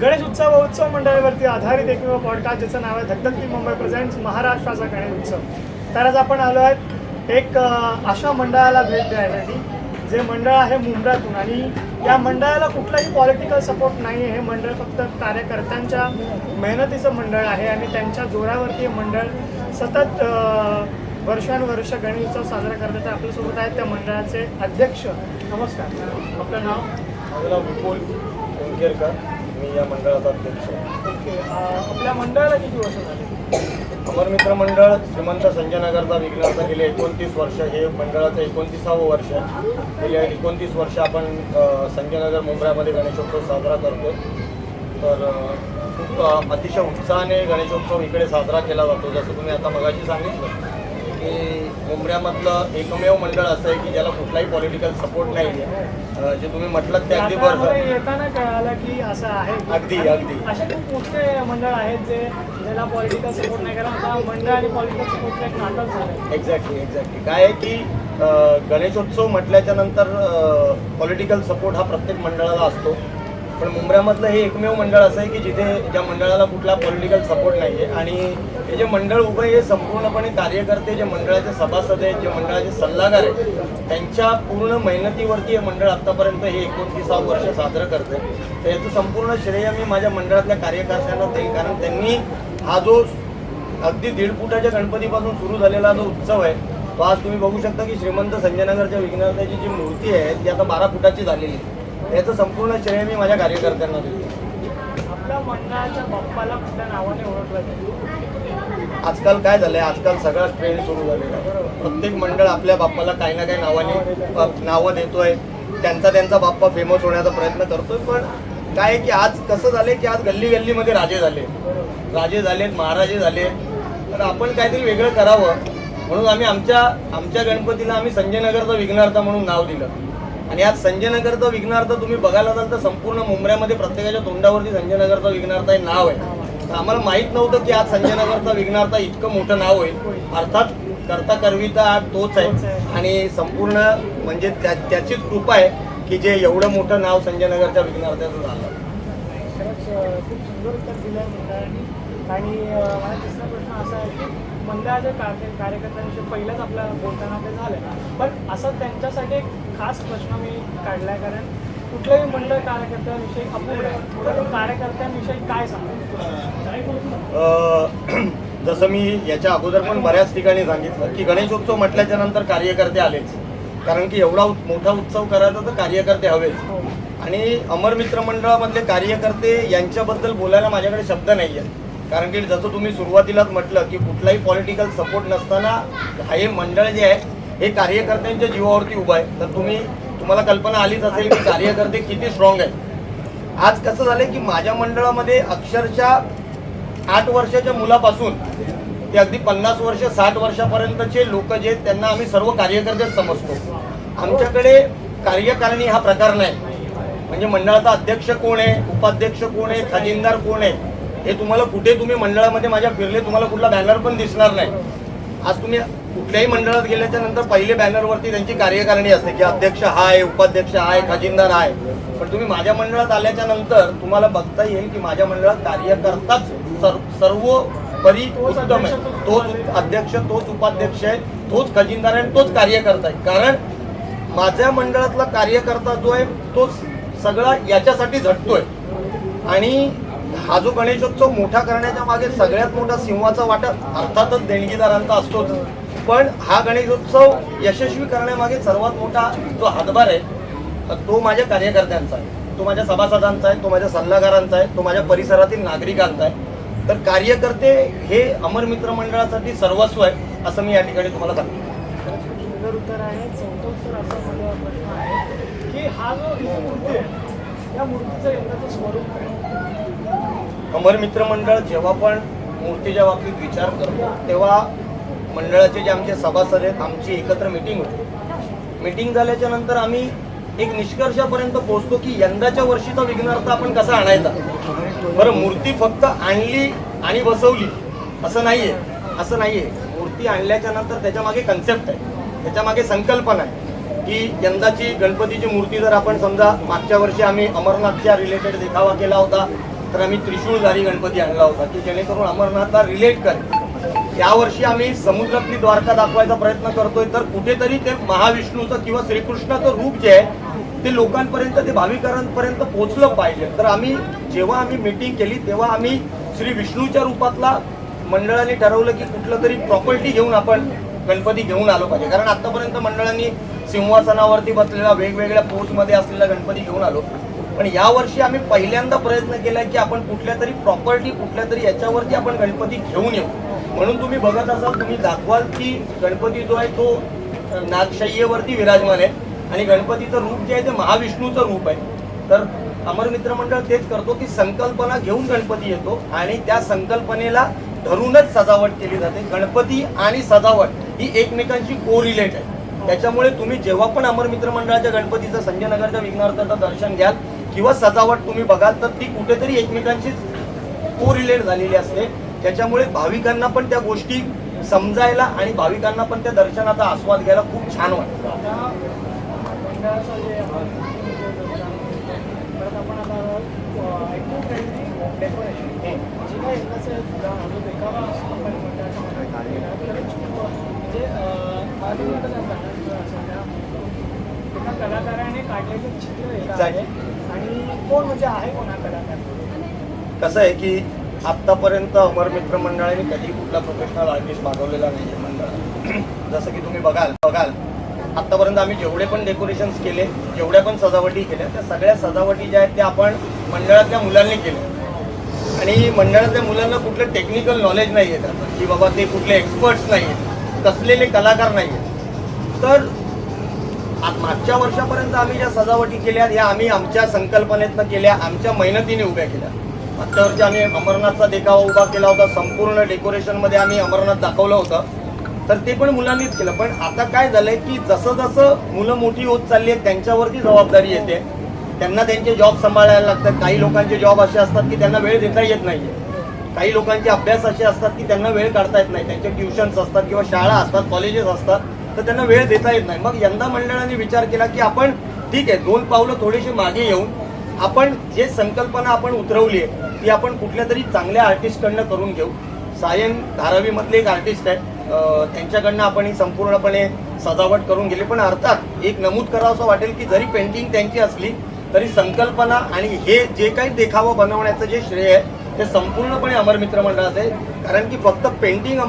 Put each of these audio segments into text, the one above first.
गणेश उत्सव व उत्सव मंडळावरती आधारित एकमेव पॉडकास्ट ज्याचं नाव आहे धगधगती मुंबई प्रेझेंट्स महाराष्ट्राचा गणेश उत्सव. तर आज आपण आलो आहेत एक अशा मंडळाला भेट द्यायसाठी जे मंडळ आहे मुंबईतून आणि या मंडळाला कुठलाही पॉलिटिकल सपोर्ट नाही आहे. हे मंडळ फक्त कार्यकर्त्यांच्या मेहनतीचं मंडळ आहे आणि त्यांच्या जोरावरती हे मंडळ सतत वर्षानुवर्ष गणेश उत्सव साजरा करतात. आपल्यासोबत आहेत त्या मंडळाचे अध्यक्ष. नमस्कार. आपलं नाव? विपुल केरकर मी या मंडळाचा अध्यक्ष. आहे. आपल्या मंडळाला किती वर्ष झाले? अमर मित्र मंडळ श्रीमंत संजयनगरचा विघ्नार्थ गेले एकोणतीस वर्ष. हे मंडळाचं एकोणतीसावं वर्ष आहे. गेले एकोणतीस वर्ष आपण संजयनगर मुंबईमध्ये गणेशोत्सव साजरा करतो. तर खूप अतिशय उत्साहाने गणेशोत्सव इकडे साजरा केला जातो. जसं तुम्ही आता मगाशी सांगितलं. की मुंबऱ्यामधलं एकमेव मंडळ असं आहे की ज्याला कुठलाही पॉलिटिकल सपोर्ट नाही आहे. जे तुम्ही म्हटलं ते अगदी बरोबर. येताना कळालं की असं आहे. अगदी, अगदी. असे खूप मोठे मंडळ आहेत जे ज्याला पॉलिटिकल सपोर्ट नाही. कारण आता मंडळ आणि पॉलिटिकल सपोर्टचं एक नाटक झालं एक्झॅक्टली एक्झॅक्टली काय आहे की गणेशोत्सव म्हटल्याच्या नंतर पॉलिटिकल सपोर्ट हा प्रत्येक मंडळाला असतो. पण मुंबऱ्यामधलं हे एकमेव मंडळ असं आहे की जिथे ज्या मंडळाला कुठला पॉलिटिकल सपोर्ट नाही आहे आणि हे जे मंडळ उभं आहे हे संपूर्णपणे कार्यकर्ते जे मंडळाचे सभासद आहेत जे मंडळाचे सल्लागार आहेत त्यांच्या पूर्ण मेहनतीवरती हे मंडळ आत्तापर्यंत हे एकोणतीसावं वर्ष साजरं करते तर याचं संपूर्ण श्रेय मी माझ्या मंडळातल्या कार्यकर्त्यांना देईन. कारण त्यांनी हा जो अगदी दीड फुटाच्या गणपतीपासून सुरू झालेला जो उत्सव आहे तो आज तुम्ही बघू शकता की श्रीमंत संजयनगरच्या विघ्नहर्त्याची जी मूर्ती आहे ती आता बारा फुटाची झालेली आहे. याचं संपूर्ण श्रेय मी माझ्या कार्यकर्त्यांना देतो. आपल्या मंडळाच्या बाप्पाला कुठल्या नावाने ओळखलं जाईल आजकाल काय झालंय? आजकाल सगळा ट्रेंड सुरू झालेला आहे. प्रत्येक मंडळ आपल्या बाप्पाला काही ना काही नावाने नावं देतोय. त्यांचा त्यांचा बाप्पा फेमस होण्याचा प्रयत्न करतोय. पण काय की आज कसं झालंय की आज गल्ली गल्लीमध्ये राजे झाले. राजे झालेत महाराजे झाले. तर आपण काहीतरी वेगळं करावं. म्हणून आम्ही आमच्या आमच्या गणपतीला आम्ही संजयनगरचा विघ्नार्थ म्हणून नाव दिलं. आणि आज संजयनगरचं विघ्नार्थ तुम्ही बघायला जाल तर संपूर्ण मुंबऱ्यामध्ये प्रत्येकाच्या तोंडावरती संजयनगरचं विघ्नार्थ हे नाव आहे. तर आम्हाला माहीत नव्हतं की आज संजयनगरचा विघ्नार्थ इतकं मोठं नाव होईल अर्थात करता करविता हा तोच आहे. आणि संपूर्ण म्हणजे त्या त्याचीच कृपा आहे की जे एवढं मोठं नाव संजयनगरच्या विघ्नार्थाचं झालं. आणि माझा तिसरा प्रश्न असा आहे की मंडळाच्या कार्य कार्यकर्त्यांविषयी पहिल्याच आपल्या बोलताना ते झालं पण असा त्यांच्यासाठी एक खास प्रश्न मी काढला आहे कारण कुठल्याही मंडळ कार्यकर्त्यांविषयी अपूर्ण आहे. कार्यकर्त्यांविषयी काय सांगू? जसं मी याच्या अगोदर पण बऱ्याच ठिकाणी सांगितलं की गणेशोत्सव म्हटल्याच्या नंतर कार्यकर्ते आलेच. कारण की एवढा मोठा उत्सव करायचा तर कार्यकर्ते हवेच. हो. आणि अमर मित्र मंडळामधले कार्यकर्ते यांच्याबद्दल बोलायला माझ्याकडे शब्द नाही आहेत कारण की जसं तुम्ही सुरुवातीलाच म्हटलं की कुठलाही पॉलिटिकल सपोर्ट नसताना हे मंडळ जे आहे हे कार्यकर्त्यांच्या जीवावरती उभं आहे. तर तुम्ही तुम्हाला कल्पना आलीच असेल की कार्यकर्ते किती स्ट्रॉंग आहेत. आज कसं झालंय की माझ्या मंडळामध्ये अक्षरशः आठ वर्षाच्या मुलापासून ते अगदी पन्नास वर्ष साठ वर्षापर्यंतचे लोक जे आहेत त्यांना आम्ही सर्व कार्यकर्तेच समजतो. आमच्याकडे कार्यकारिणी हा प्रकार नाही. म्हणजे मंडळाचा अध्यक्ष कोण आहे उपाध्यक्ष कोण आहे खजिनदार कोण आहे हे तुम्हाला कुठे तुम्ही मंडळामध्ये माझ्या फिरले तुम्हाला कुठला बॅनर पण दिसणार नाही. आज तुम्ही कुठल्याही मंडळात गेल्याच्यानंतर पहिले बॅनरवरती त्यांची कार्यकारिणी असते की अध्यक्ष हा आहे उपाध्यक्ष आहे खजिनदार आहे पण तुम्ही माझ्या मंडळात आल्याच्यानंतर तुम्हाला बघता येईल की माझ्या मंडळात कार्यकर्ताच सर्व परी उत्तम आहे. अध्यक्ष, तोच अध्यक्ष तोच उपाध्यक्ष आहे तोच खजिनदार आहे आणि तोच कार्यकर्ता आहे. कारण माझ्या मंडळातला कार्यकर्ता जो आहे तोच सगळा याच्यासाठी झटतोय. आणि हा जो गणेशोत्सव मोठा करण्याच्या मागे सगळ्यात मोठा सिंहाचा वाटा अर्थातच देणगीदारांचा असतोच. पण हा गणेशोत्सव यशस्वी करण्यामागे सर्वात मोठा जो हातभार आहे तो माझ्या कार्यकर्त्यांचा आहे. तो माझ्या सभासदांचा आहे तो माझ्या सल्लागारांचा आहे तो माझ्या परिसरातील नागरिकांचा आहे. तर कार्यकर्ते हे अमर मित्र मंडळासाठी सर्वस्व आहे असं मी या ठिकाणी तुम्हाला सांगतो. सुंदर उत्तर आहे. चौथं उत्तर असा माझा प्रश्न आहे की हा जो मूर्ती आहे या मूर्तीचं यंदाचं स्वरूप अमर मित्र मंडळ जेव्हा पण मूर्तीच्या बाबतीत विचार करतो तेव्हा मंडळाचे जे आमचे सभासद आहेत आमची एकत्र मिटिंग होती. मिटिंग झाल्याच्यानंतर आम्ही एक निष्कर्षापर्यंत पोहोचतो की यंदाच्या वर्षीचा विघ्नार्थ आपण कसा आणायचा? बरं मूर्ती फक्त आणली आणि बसवली असं नाहीये. असं नाहीये. मूर्ती आणल्याच्या नंतर त्याच्यामागे कन्सेप्ट आहे. त्याच्यामागे संकल्पना आहे. की यंदाची गणपतीची मूर्ती जर आपण समजा मागच्या वर्षी आम्ही अमरनाथच्या रिलेटेड देखावा केला होता तर आम्ही त्रिशूळधारी गणपती आणला होता की जेणेकरून अमरनाथला रिलेट करेल. यावर्षी आम्ही समुद्रातली द्वारका दाखवायचा प्रयत्न करतोय तर कुठेतरी ते महाविष्णूचं किंवा श्रीकृष्णाचं रूप जे आहे ते लोकांपर्यंत ते भाविकांपर्यंत पोहोचलं पाहिजे. तर आम्ही जेव्हा आम्ही मीटिंग केली तेव्हा आम्ही श्री विष्णूच्या रूपातला मंडळाने ठरवलं की कुठलं तरी प्रॉपर्टी घेऊन आपण गणपती घेऊन आलो पाहिजे. कारण आतापर्यंत मंडळांनी सिंहासनावरती बसलेला वेगवेगळ्या पोस्टमध्ये असलेला गणपती घेऊन आलो. पण यावर्षी आम्ही पहिल्यांदा प्रयत्न केला की आपण कुठल्या तरी प्रॉपर्टी कुठल्या तरी याच्यावरती आपण गणपती घेऊन येऊ. म्हणून तुम्ही बघत असाल तुम्ही दाखवाल की गणपती जो आहे तो नागशय्येवरती विराजमान आहे. आणि गणपतीचं रूप जे आहे ते महाविष्णूचं रूप आहे. तर अमर मित्र मंडळ तेच करतो की संकल्पना घेऊन गणपती येतो आणि त्या संकल्पनेला धरूनच सजावट केली जाते. गणपती आणि सजावट. ही एकमेकांची को रिलेट आहे त्याच्यामुळे तुम्ही जेव्हा पण अमर मित्र मंडळाच्या गणपतीचं संजय नगरच्या विघ्नार्थाचं दर्शन घ्याल किंवा सजावट तुम्ही बघाल तर ती कुठेतरी एकमेकांशी को रिलेट झालेली असते त्याच्यामुळे भाविकांना पण त्या गोष्टी समजायला आणि भाविकांना पण त्या दर्शनाचा आस्वाद घ्यायला खूप छान वाटतं एका म्हणजे एका कलाकाराने काढलेलं चित्र आहे. आणि कोण म्हणजे आहे कोण कलाकार? कसं आहे की आत्तापर्यंत अमर मित्र मंडळाने कधी कुठला प्रोफेशनल आर्टिस्ट मागवलेला नाही आहे मंडळात जसं की तुम्ही बघाल बघाल. आत्तापर्यंत आम्ही जेवढे पण डेकोरेशन्स केले जेवढ्या पण सजावटी केल्या त्या सगळ्या सजावटी ज्या आहेत त्या आपण मंडळातल्या मुलांनी केल्या. आणि मंडळातल्या मुलांना कुठलं टेक्निकल नॉलेज नाही आहे त्याचं की बाबा ते कुठले एक्सपर्ट्स नाही आहेत कसलेले कलाकार नाही आहेत तर मागच्या वर्षापर्यंत आम्ही ज्या सजावटी केल्या ह्या आम्ही आमच्या संकल्पनेतनं केल्या आमच्या मेहनतीने उभ्या केल्या. मागच्या वर्षी आम्ही अमरनाथचा देखावा उभा केला होता संपूर्ण डेकोरेशनमध्ये आम्ही अमरनाथ दाखवलं होतं. तर ते पण मुलांनीच केलं. पण आता काय झालंय की जसं जसं मुलं मोठी होत चालली आहेत त्यांच्यावरती जबाबदारी येते. त्यांना त्यांचे जॉब सांभाळायला लागतात. काही लोकांचे जॉब असे असतात की त्यांना वेळ देता येत नाहीये. काही लोकांचे अभ्यास असे असतात की त्यांना वेळ काढता येत नाही. त्यांचे ट्युशन्स असतात किंवा शाळा असतात कॉलेजेस असतात तर त्यांना वेळ देता येत नाही. मग यंदा मंडळाने विचार केला की आपण ठीक आहे दोन पावलं थोडीशी मागे येऊन आपण जे संकल्पना आपण उतरवली आहे ती आपण कुठल्या तरी चांगल्या आर्टिस्टकडनं करून घेऊ. सायन धारावीमधले एक आर्टिस्ट आहे त्यांच्याकडनं आपण ही संपूर्णपणे सजावट करून गेली पण अर्थात एक नमूद करावं असं वाटेल की जरी पेंटिंग त्यांची असली तरी संकल्पना आणि हे जे काही देखावं बनवण्याचं जे श्रेय आहे ते संपूर्णपणे अमर मित्र मंडळाचं आहे. कारण की फक्त पेंटिंग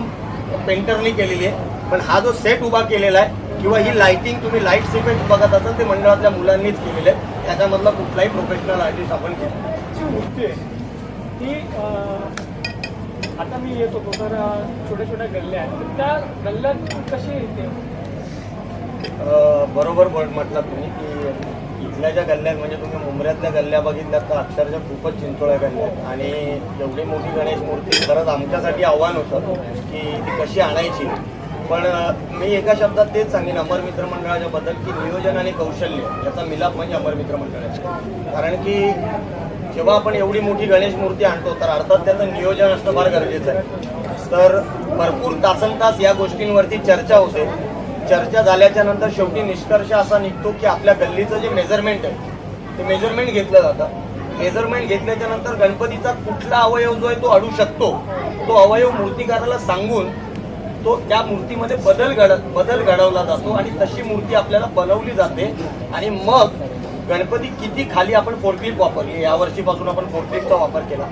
पेंटरनी केलेली आहे. पण हा जो सेट उभा केलेला आहे किंवा ही लाइटिंग तुम्ही लाइट इफेक्ट बघत असाल ते मंडळातल्या मुलांनीच केलेले आहे. त्याच्यामधला कुठलाही प्रोफेशनल आर्टिस्ट आपण केला ती आता मी येत तर छोट्या छोट्या गल्ल्या आहेत. त्या गल्ल्यात कशी येते? बरोबर म्हटलात तुम्ही की इथल्या गल्ल्यात म्हणजे तुम्ही मुंबऱ्यातल्या गल्ल्या बघितल्यात तर अक्षरशः खूपच चिंचोळ्या गल्ल्या आहेत. आणि एवढी मोठी गणेश मूर्ती खरंच आमच्यासाठी आव्हान होतं की ती कशी आणायची. पण मी एका शब्दात तेच सांगेन अमर मित्र मंडळाच्या बद्दल की नियोजन आणि कौशल्य याचा मिलाप म्हणजे अमर मित्रमंडळाचा कारण की जेव्हा आपण एवढी मोठी गणेश मूर्ती आणतो तर अर्थात त्याचं नियोजन असणं फार गरजेचं आहे. तर भरपूर तासन तास या गोष्टींवरती चर्चा होते. चर्चा झाल्याच्यानंतर शेवटी निष्कर्ष असा निघतो की आपल्या गल्लीचं जे मेजरमेंट आहे ते मेजरमेंट घेतलं जातं. मेजरमेंट घेतल्याच्या नंतर गणपतीचा कुठला अवयव जो आहे तो अडू शकतो तो अवयव मूर्तिकाराला सांगून तो त्या मूर्तीमध्ये बदल घड बदल घडवला जातो आणि तशी मूर्ती आपल्याला बनवली जाते. आणि मग गणपती किती खाली आपण फोर्कलिफ्ट वापरली यावर्षीपासून आपण फोर्कलिफ्टचा वापर केला.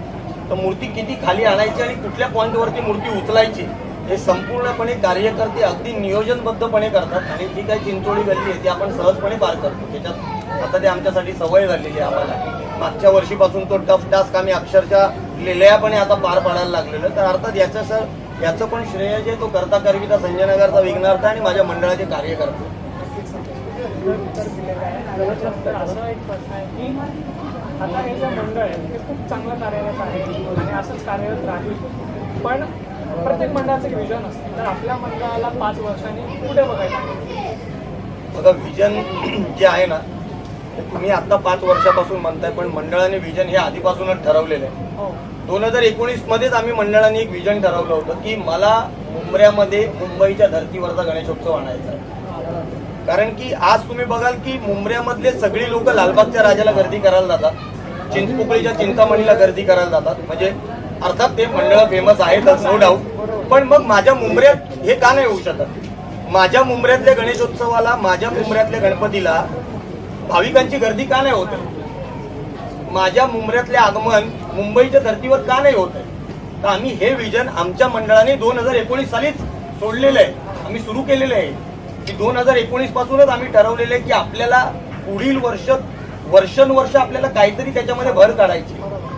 तर मूर्ती किती खाली आणायची आणि कुठल्या पॉईंटवरती मूर्ती उचलायची हे संपूर्णपणे कार्यकर्ते अगदी नियोजनबद्धपणे करतात आणि जी काही चिंचोळी गल्ली आहे ती आपण सहजपणे पार करतो. त्याच्यात आता ते आमच्यासाठी सवय झालेली आहे आम्हाला. मागच्या वर्षीपासून तो टफ टास्क आम्ही अक्षरशः लिलयापणे आता पार पाडायला लागलेलो तर अर्थात याचं सर याचं पण श्रेय जे तो करता करविता संजय नगरचा विघ्नार्थ आणि माझ्या मंडळाचे कार्यकर्ते. असा एक प्रश्न आहे की आता हे जे मंडळ आहे ते खूप चांगलं कार्यरत आहे आणि असंच कार्यरत राहील. पण प्रत्येक मंडळाचं एक विजन असतं. तर आपल्या मंडळाला पाच वर्षांनी कुठे बघायचं आहे? बघा विजन जे आहे ना ते तुम्ही आता पाच वर्षापासून म्हणताय पण मंडळाने विजन हे आधीपासूनच ठरवलेलं आहे. हो. दोन हजार एकोणीस मध्येच आम्ही मंडळाने एक विजन ठरवलं होतं की मला मुंबऱ्यामध्ये मुंबईच्या धर्तीवरचा गणेशोत्सव आणायचा कारण की आज तुम्ही बघाल की मुंबऱ्यामधले सगळी लोक लालबागच्या राजाला गर्दी करायला जातात. चिंचपोकळीच्या चिंतामणीला गर्दी करायला जातात. म्हणजे अर्थात ते मंडळ फेमस आहेतच नो डाऊट पण मग माझ्या मुंबऱ्यात हे का नाही होऊ शकत? माझ्या मुंबऱ्यातल्या गणेशोत्सवाला माझ्या मुंबऱ्यातल्या गणपतीला भाविकांची गर्दी का नाही होत? आहे? माझ्या मुंबऱ्यातले आगमन मुंबईच्या धर्तीवर का नाही होत? आहे तर आम्ही हे विजन आमच्या मंडळाने दोन हजार एकोणीस सालीच सोडलेलं आहे. आम्ही सुरू केलेलं आहे. की दोन हजार एकोणीस पासूनच आम्ही ठरवलेलं आहे की आपल्याला पुढील वर्ष वर्षानुवर्ष आपल्याला काहीतरी त्याच्यामध्ये भर काढायची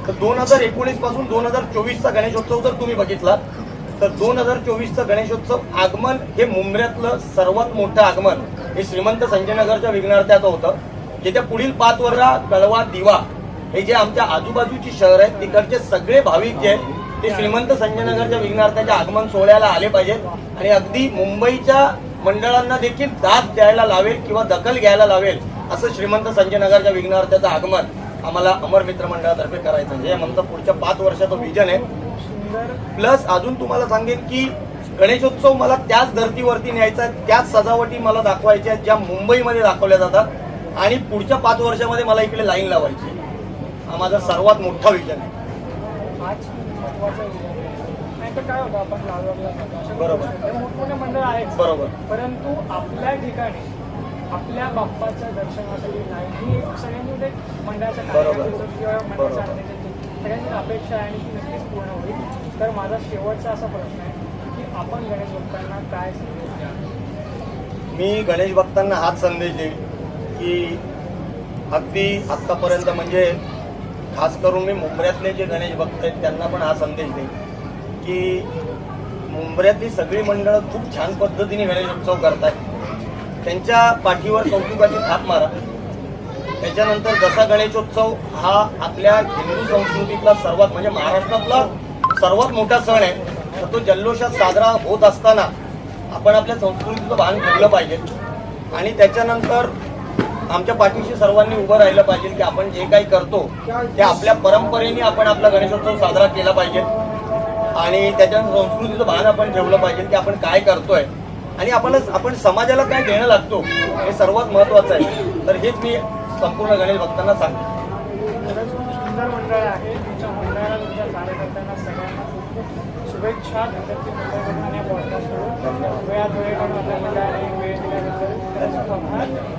तर दोन हजार एकोणीसपासून दोन हजार चोवीसचा गणेशोत्सव जर तुम्ही बघितला तर दोन हजार चोवीसचा गणेशोत्सव आगमन हे मुंबऱ्यातलं सर्वात मोठं आगमन. हे श्रीमंत संजयनगरच्या विघ्नार्थ्याचं होतं. येत्या पुढील पाच वर्षा कळवा दिवा हे जे आमच्या आजूबाजूची शहर आहेत तिकडचे सगळे भाविक जे आहेत ते श्रीमंत संजयनगरच्या विघ्नार्थ्याच्या आगमन सोहळ्याला आले पाहिजेत. आणि अगदी मुंबईच्या मंडळांना देखील दाद द्यायला लावेल किंवा दखल घ्यायला लावेल असं श्रीमंत संजयनगरच्या विघ्नार्थ्याचं आगमन. आम्हाला अमर मित्र मंडळातर्फे करायचं. हे आमचं पुढच्या पाच वर्षाचं विजन आहे. प्लस अजून तुम्हाला सांगेन की गणेशोत्सव मला त्याच धर्तीवरती न्यायचा आहे. त्याच सजावटी मला दाखवायच्या आहेत ज्या मुंबईमध्ये दाखवल्या जातात. आणि पुढच्या पाच वर्षामध्ये मला इकडे लाईन लावायची आहे. हा माझा सर्वात मोठा विजन आहे. काय होतं आपण बरोबर. हे मोठमोठे मंडळ आहेत. बरोबर. परंतु आपल्या ठिकाणी आपल्या बाप्पाच्या दर्शनासाठी नाही. ही एक सगळ्यांनी मंडळाच्या किंवा मंडळाच्या सगळ्यांची अपेक्षा आहे आणि ती नक्कीच पूर्ण होईल. तर माझा शेवटचा असा प्रश्न आहे की आपण गणेश भक्तांना काय संदेश द्याल? मी गणेश भक्तांना हाच संदेश देईल की अगदी आत्तापर्यंत म्हणजे खास करून मी मुंबऱ्यातले जे गणेश भक्त आहेत त्यांना पण हा संदेश देईल की मुंबऱ्यातली सगळी मंडळं खूप छान पद्धतीने गणेशोत्सव करतात त्यांच्या पाठीवर कौतुकाची थाप मारा. त्याच्यानंतर जसा गणेशोत्सव हा आपल्या हिंदू संस्कृतीतला सर्वात म्हणजे महाराष्ट्रातला सर्वात मोठा सण आहे तर तो जल्लोषात साजरा होत असताना आपण आपल्या संस्कृतीचं भान ठेवलं पाहिजे. आणि त्याच्यानंतर आमच्या पाठीशी सर्वांनी उभं राहिलं पाहिजे की आपण जे काही करतो ते आपल्या परंपरेने आपण आपला गणेशोत्सव साजरा केला पाहिजे. आणि त्याच्यानंतर संस्कृतीचं भान आपण ठेवलं पाहिजे की आपण काय करतोय. आणि आपल्याला आपण समाजाला काय देणं लागतो हे सर्वात महत्वाचं आहे तर हेच मी संपूर्ण गणेश भक्तांना सांगतो खरंच खूप सुंदर मंडळ आहे तुमच्या मंडळाला तुमच्या कार्यकर्त्यांना सगळ्यांना खूप खूप शुभेच्छा वेळात वेळ काढून आपल्या मंडळाने वेळ दिल्याबद्दल खूप आभार